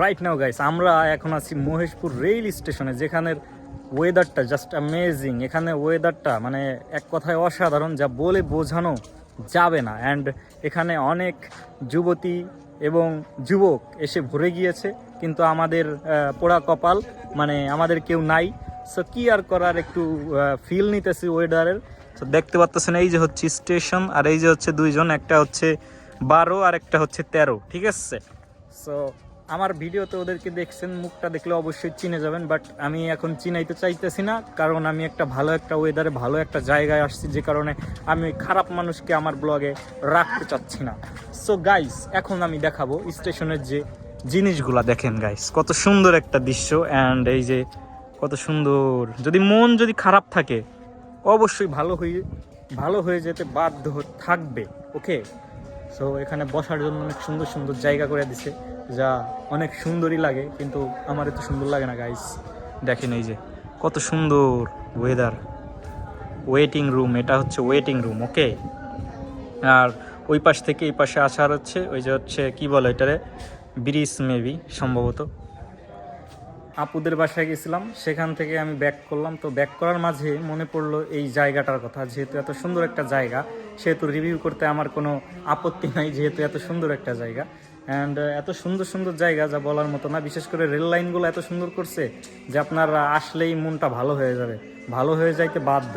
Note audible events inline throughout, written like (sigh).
Right now guys আমরা এখন আছি মহেশপুর রেল স্টেশনে যেখানের ওয়েদারটা জাস্ট অ্যামেজিং এখানে ওয়েদারটা মানে এক কথায় অসাধারণ, যা বলে বোঝানো যাবে না। অ্যান্ড এখানে অনেক যুবতী এবং যুবক এসে ভরে গিয়েছে, কিন্তু আমাদের পোড়া কপাল মানে আমাদের কেউ নাই। সো কি আর করার একটু ফিল নিতেছি ওয়েদারের তো দেখতে পাচ্ছেন এই যে হচ্ছে স্টেশন আর এই যে হচ্ছে দুইজন, একটা হচ্ছে বারো, আর একটা হচ্ছে তেরো। ঠিক আছে? সো আমার ভিডিওতে ওদেরকে দেখছেন, মুখটা দেখলে অবশ্যই চিনে যাবেন বাট আমি এখন চিনাইতে চাইতেছি না, কারণ আমি একটা ভালো একটা ওয়েদারে ভালো একটা জায়গায় আসছি, যে কারণে আমি খারাপ মানুষকে আমার ব্লগে রাখতে চাচ্ছি না। সো গাইস এখন আমি দেখাবো স্টেশনের যে জিনিসগুলা। দেখেন গাইস কত সুন্দর একটা দৃশ্য অ্যান্ড এই যে কত সুন্দর। যদি মন যদি খারাপ থাকে, অবশ্যই ভালো হয়ে ভালো হয়ে যেতে বাধ্য থাকবে ওকে সো এখানে বসার জন্য অনেক সুন্দর সুন্দর জায়গা করে দিছে, যা অনেক সুন্দরই লাগে, কিন্তু আমার এত সুন্দর লাগে না গাইস দেখেন এই যে, কত সুন্দর ওয়েদার ওয়েটিং রুম এটা হচ্ছে ওয়েটিং রুম ওকে আর ওই পাশ থেকে এই পাশে আসার হচ্ছে, ওই যে হচ্ছে, কি বলে এটারে? ব্রিজ মেবি সম্ভবত। আপুদের বাসায় গেছিলাম, সেখান থেকে আমি ব্যাক করলাম। তো ব্যাক করার মাঝে মনে পড়ল এই জায়গাটার কথা, যেহেতু এত সুন্দর একটা জায়গা, সেহেতু রিভিউ করতে আমার কোনো আপত্তি নাই, যেহেতু এত সুন্দর একটা জায়গা। অ্যান্ড এত সুন্দর সুন্দর জায়গা যা বলার মতো না, বিশেষ করে রেল লাইনগুলো এত সুন্দর করছে যে আপনার আসলেই মনটা ভালো হয়ে যাবে, ভালো হয়ে যাইতে বাধ্য।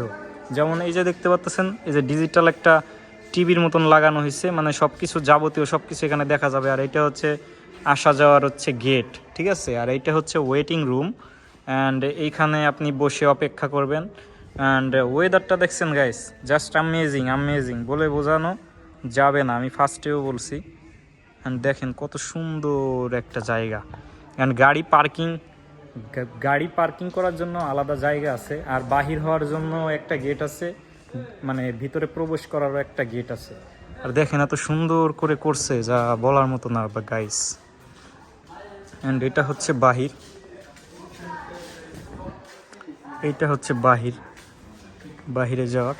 যেমন এই যে দেখতে পাচ্ছেন এই যে ডিজিটাল একটা টিভির মতন লাগানো হয়েছে মানে সব কিছু যাবতীয় সব কিছু এখানে দেখা যাবে। আর এটা হচ্ছে আসা যাওয়ার হচ্ছে গেট ঠিক আছে? আর এইটা হচ্ছে ওয়েটিং রুম অ্যান্ড এইখানে আপনি বসে অপেক্ষা করবেন। অ্যান্ড ওয়েদারটা দেখছেন গাইস জাস্ট অ্যামেজিং অ্যামেজিং বলে বোঝানো যাবে না, আমি ফার্স্টেও বলছি। অ্যান্ড দেখেন কত সুন্দর একটা জায়গা। অ্যান্ড গাড়ি পার্কিং গাড়ি পার্কিং করার জন্য আলাদা জায়গা আছে। আর বাহির হওয়ার জন্য একটা গেট আছে। মানে ভিতরে প্রবেশ করারও একটা গেট আছে। আর দেখেন এত সুন্দর করে করছে, যা বলার মতো না গাইস অ্যান্ড এটা হচ্ছে বাহির। এইটা হচ্ছে বাহির। বাহিরে যাওয়ার।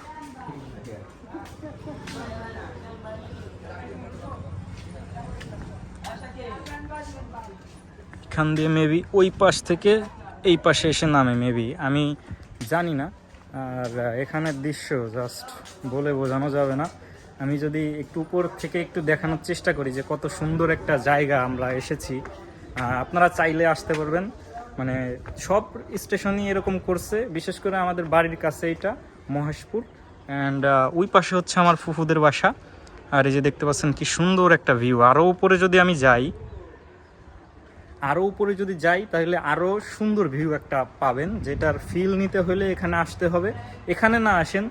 এখান দিয়ে মেবি ওই পাশ থেকে এই পাশে এসে নামে মেবি আমি জানি না। আর এখানের দৃশ্য জাস্ট বলে বোঝানো যাবে না। আমি যদি একটু উপর থেকে একটু দেখানোর চেষ্টা করি যে কত সুন্দর একটা জায়গা আমরা এসেছি। আপনারা চাইলে আসতে পারবেন। মানে সব স্টেশনই এরকম করছে। বিশেষ করে আমাদের বাড়ির কাছে এটা, মহেশপুর। অ্যান্ড ওই পাশে হচ্ছে আমার ফুফুদের বাসা। আর এই যে দেখতে পাচ্ছেন কি সুন্দর একটা ভিউ আরও উপরে যদি আমি যাই আরও উপরে যদি যাই, তাহলে আরও সুন্দর ভিউ একটা পাবেন। যেটার ফিল নিতে হলে এখানে আসতে হবে। এখানে না আসেন,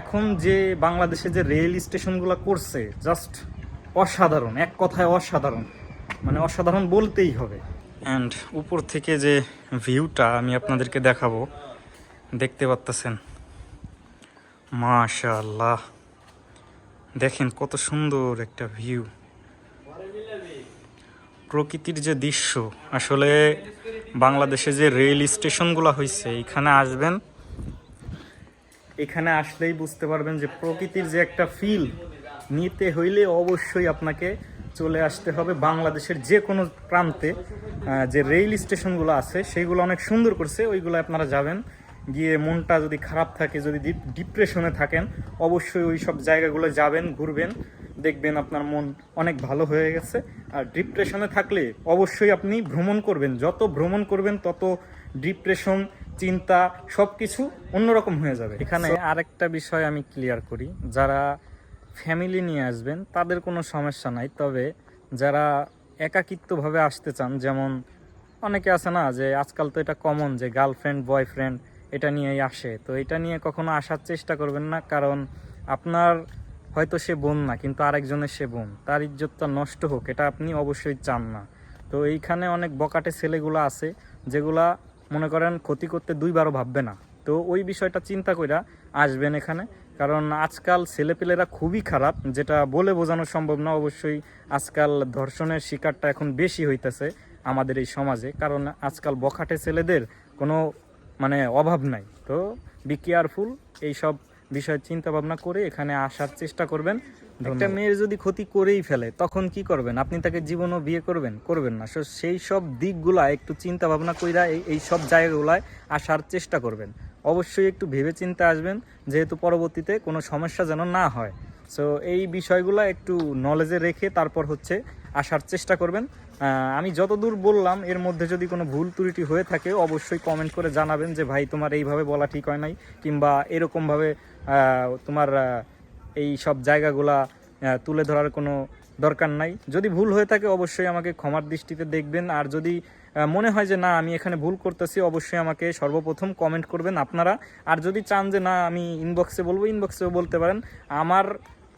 এখন যে বাংলাদেশে যে রেল স্টেশনগুলো করছে জাস্ট অসাধারণ, এক কথায় অসাধারণ। মানে অসাধারণ বলতেই হবে। অ্যান্ড উপর থেকে যে ভিউটা আমি আপনাদেরকে দেখাবো, দেখতে পাচ্তেছেন মাশাআল্লাহ। দেখেন কত সুন্দর একটা ভিউ প্রকৃতির যে দৃশ্য, আসলে বাংলাদেশে যে রেল স্টেশনগুলো হয়েছে এখানে আসবেন, এখানে আসলেই বুঝতে পারবেন যে প্রকৃতির যে একটা ফিল নিতে হইলে অবশ্যই আপনাকে চলে আসতে হবে বাংলাদেশের যে কোনো প্রান্তে যে রেল স্টেশনগুলো আছে, সেইগুলো অনেক সুন্দর করছে, ওইগুলো আপনারা যাবেন। গিয়ে মনটা যদি খারাপ থাকে, যদি ডিপ্রেশনে থাকেন, অবশ্যই ওই সব জায়গাগুলো যাবেন, ঘুরবেন। দেখবেন আপনার মন অনেক ভালো হয়ে গেছে। আর ডিপ্রেশনে থাকলে অবশ্যই আপনি ভ্রমণ করবেন। যত ভ্রমণ করবেন, তত ডিপ্রেশন চিন্তা সব কিছু অন্যরকম হয়ে যাবে। এখানে আরেকটা বিষয় আমি ক্লিয়ার করি। যারা ফ্যামিলি নিয়ে আসবেন, তাদের কোনো সমস্যা নাই। তবে যারা একাকিত্বভাবে আসতে চান, যেমন অনেকে আছে না, যে আজকাল তো এটা কমন যে গার্লফ্রেন্ড বয়ফ্রেন্ড এটা নিয়েই আসে। তো এটা নিয়ে কখনো আসার চেষ্টা করবেন না, কারণ আপনার হয়তো সে বোন না, কিন্তু আরেকজনের সে বোন। তার ইজ্জতটা নষ্ট হোক, এটা আপনি অবশ্যই চান না। তো এইখানে অনেক বকাটে ছেলেগুলো আছে, যেগুলা মনে করেন ক্ষতি করতে দুইবারও ভাববে না। তো ওই বিষয়টা চিন্তা কইরা আসবেন এখানে। কারণ আজকাল ছেলেপেলেরা খুবই খারাপ, যেটা বলে বোঝানো সম্ভব না। অবশ্যই আজকাল ধর্ষণের শিকারটা এখন বেশি হইতেছে আমাদের এই সমাজে, কারণ আজকাল বখাটে ছেলেদের কোনো মানে অভাব নাই। তো বি কেয়ারফুল এইসব বিষয় চিন্তা ভাবনা করে এখানে আসার চেষ্টা করবেন। একটা মেয়ের যদি ক্ষতি করেই ফেলে তখন কি করবেন? আপনি তাকে জীবনও বিয়ে করবেন? করবেন না। So, সেই সব দিকগুলা একটু চিন্তা ভাবনা কইরা এই সব জায়গাগুলায় আসার চেষ্টা করবেন। অবশ্যই একটু ভেবে চিন্তে আসবেন যেহেতু পরবর্তীতে কোনো সমস্যা যেন না হয়। সো এই বিষয়গুলো একটু নলেজে রেখে তারপর হচ্ছে আসার চেষ্টা করবেন। আমি যতদূর বললাম এর মধ্যে যদি কোনো ভুল ত্রুটি হয়ে থাকে অবশ্যই কমেন্ট করে জানাবেন যে ভাই তোমার এইভাবে বলা ঠিক হয় নাই? কিংবা এরকমভাবে তোমার এই সব জায়গাগুলা তুলে ধরার কোনো দরকার নাই। যদি ভুল হয়ে থাকে অবশ্যই আমাকে ক্ষমার দৃষ্টিতে দেখবেন। আর যদি মনে হয় যে না, আমি এখানে ভুল করতেছি, অবশ্যই আমাকে সর্বপ্রথম কমেন্ট করবেন আপনারা। আর যদি চান যে না, আমি ইনবক্সে বলব ইনবক্সেও বলতে পারেন। আমার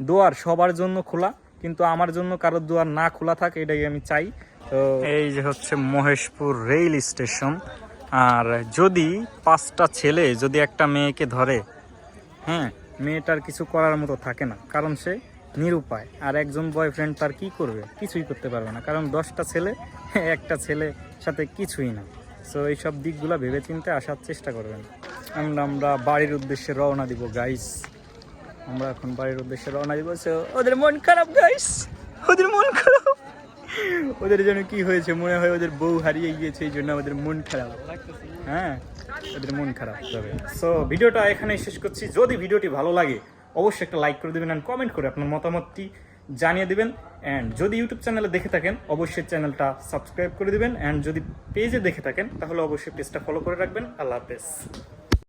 দোয়ার সবার জন্য খোলা, কিন্তু আমার জন্য কারোর দোয়ার না খোলা থাকে, এটাই আমি চাই। তো এই যে হচ্ছে মহেশপুর রেল স্টেশন। আর যদি পাঁচটা ছেলে, যদি একটা মেয়েকে ধরে হ্যাঁ মেয়েটার কিছু করার মতো থাকে না, কারণ সে নিরুপায়। আর একজন বয়ফ্রেন্ড তার কি করবে? কিছুই করতে পারবে না, কারণ দশটা ছেলে, (laughs) একটা ছেলে সাথে কিছুই না। সো এইসব দিকগুলো ভেবে চিন্তে আসার চেষ্টা করবেন। আমরা আমরা বাড়ির উদ্দেশ্যে রওনা দিব গাইস আমরা এখন বাড়ির উদ্দেশ্যে রওনা দিব। ওদের মন খারাপ গাইস ওদের মন খারাপ। ওদের জন্য কি হয়েছে, মনে হয় ওদের বউ হারিয়ে গিয়েছে, এই জন্য আমাদের মন খারাপ। হ্যাঁ ওদের মন খারাপ। যাবে সো ভিডিওটা এখানে শেষ করছি। যদি ভিডিওটি ভালো লাগে, অবশ্যই একটা লাইক করে দেবেন অ্যান্ড কমেন্ট করে আপনার মতামতটি জানিয়ে দেবেন। অ্যান্ড যদি ইউটিউব চ্যানেলে দেখে থাকেন, অবশ্যই চ্যানেলটা সাবস্ক্রাইব করে দেবেন। অ্যান্ড যদি পেজে দেখে থাকেন, তাহলে অবশ্যই পেজটা ফলো করে রাখবেন। আল্লাহ হাফেজ।